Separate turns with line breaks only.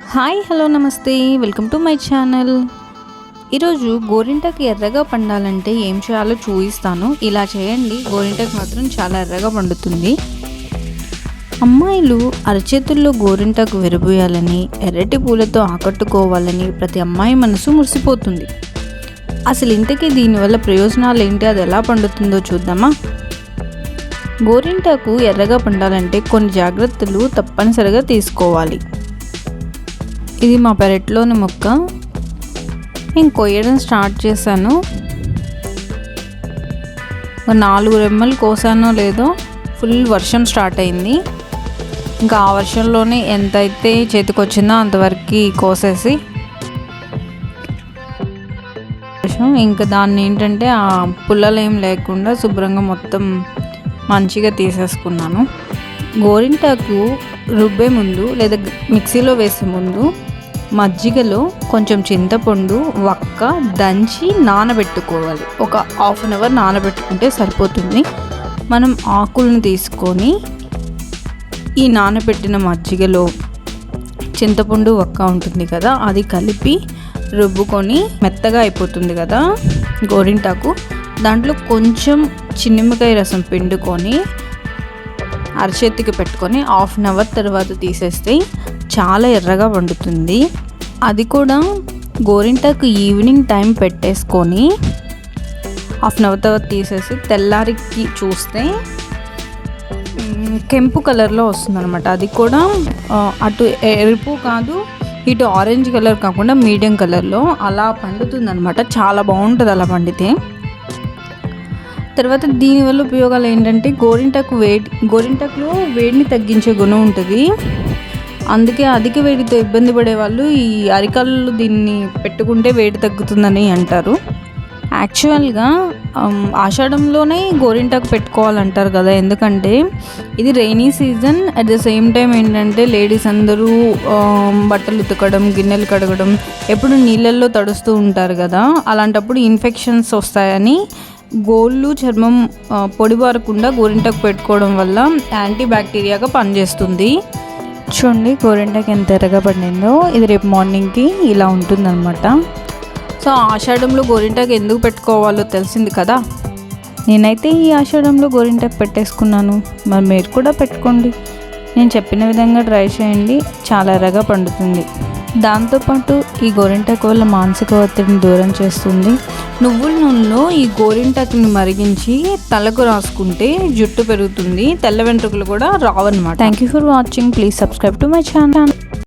Hi hello నమస్తే. Welcome to my channel. ఈరోజు గోరింటకు ఎర్రగా పండాలంటే ఏం చేయాలో చూపిస్తాను. ఇలా చేయండి. గోరింటకు మాత్రం చాలా ఎర్రగా పండుతుంది. అమ్మాయిలు అరచేతుల్లో గోరింటకు విరబోయాలని ఎర్రటి పూలతో ఆకట్టుకోవాలని ప్రతి అమ్మాయి మనసు మురిసిపోతుంది. అసలు ఇంతకీ దీనివల్ల ప్రయోజనాలు ఏంటి? అది ఎలా పండుతుందో చూద్దామా? గోరింటకు ఎర్రగా పండాలంటే కొన్ని జాగ్రత్తలు తప్పనిసరిగా తీసుకోవాలి. ఇది మా పెరట్లోని మొక్క. నేను కొయ్యడం స్టార్ట్ చేశాను. నాలుగు రెమ్మలు కోసానో లేదో ఫుల్ వర్షం స్టార్ట్ అయింది. ఇంకా ఆ వర్షంలోనే ఎంతైతే చేతికొచ్చిందో అంతవరకు కోసేసి ఇంకా దాన్ని ఏంటంటే ఆ పుల్లలు ఏం లేకుండా శుభ్రంగా మొత్తం మంచిగా తీసేసుకున్నాను. గోరింటాకు రుబ్బే ముందు లేదా మిక్సీలో వేసే ముందు మజ్జిగలో కొంచెం చింతపండు వక్క దంచి నానబెట్టుకోవాలి. ఒక హాఫ్ అన్ అవర్ నానబెట్టుకుంటే సరిపోతుంది. మనం ఆకులను తీసుకొని ఈ నానబెట్టిన మజ్జిగలో చింతపండు వక్క ఉంటుంది కదా అది కలిపి రుబ్బుకొని మెత్తగా అయిపోతుంది కదా గోరింటాకు. దాంట్లో కొంచెం చిన్నిమ్మకాయ రసం పిండుకొని అరచేతికి పెట్టుకొని హాఫ్ అన్ అవర్ తర్వాత తీసేస్తే చాలా ఎర్రగా వండుతుంది. అది కూడా గోరింటాకు ఈవినింగ్ టైం పెట్టేసుకొని హాఫ్ అన్ అవర్ తర్వాత తీసేసి తెల్లారికి చూస్తే కెంపు కలర్లో వస్తుంది అనమాట అది కూడా అటు ఎరుపు కాదు ఇటు ఆరెంజ్ కలర్ కాకుండా మీడియం కలర్లో అలా పండుతుంది అనమాట చాలా బాగుంటుంది అలా పండితే. తర్వాత దీనివల్ల ఉపయోగాలు ఏంటంటే గోరింటాకు వేడి గోరింటాకులో వేడిని తగ్గించే గుణం ఉంటుంది. అందుకే అధిక వేడితో ఇబ్బంది పడే వాళ్ళు ఈ అరికాళ్ళు దీన్ని పెట్టుకుంటే వేడి తగ్గుతుందని అంటారు. యాక్చువల్గా ఆషాఢంలోనే గోరింటాకు పెట్టుకోవాలంటారు కదా ఎందుకంటే ఇది rainy season at the same time ఏంటంటే లేడీస్ అందరూ బట్టలు ఉతకడం గిన్నెలు కడగడం ఎప్పుడు నీళ్ళల్లో తడుస్తూ ఉంటారు కదా అలాంటప్పుడు ఇన్ఫెక్షన్స్ వస్తాయని గోళ్ళు చర్మం పొడిబారకుండా గోరింటాకు పెట్టుకోవడం వల్ల యాంటీ బ్యాక్టీరియాగా పనిచేస్తుంది. చూడండి గోరింటాకు ఎంత ఎర్రగా పడిందో ఇది రేపు మార్నింగ్కి ఇలా ఉంటుందన్నమాట. సో ఆషాఢంలో గోరింటాకు ఎందుకు పెట్టుకోవాలో తెలిసింది కదా? నేనైతే ఈ ఆషాఢంలో గోరింటాకు పెట్టేసుకున్నాను. మరి మీరు కూడా పెట్టుకోండి. నేను చెప్పిన విధంగా ట్రై చేయండి. చాలా ఎర్రగా పండుతుంది. దాంతోపాటు ఈ గోరింటాకు వల్ల మానసిక ఒత్తిడిని దూరం చేస్తుంది. నువ్వుల నూనెలో ఈ గోరింటాకుని మరిగించి తలకు రాసుకుంటే జుట్టు పెరుగుతుంది. తెల్ల వెంట్రుకలు కూడా రావన్నమాట. Thank you for watching please subscribe to my channel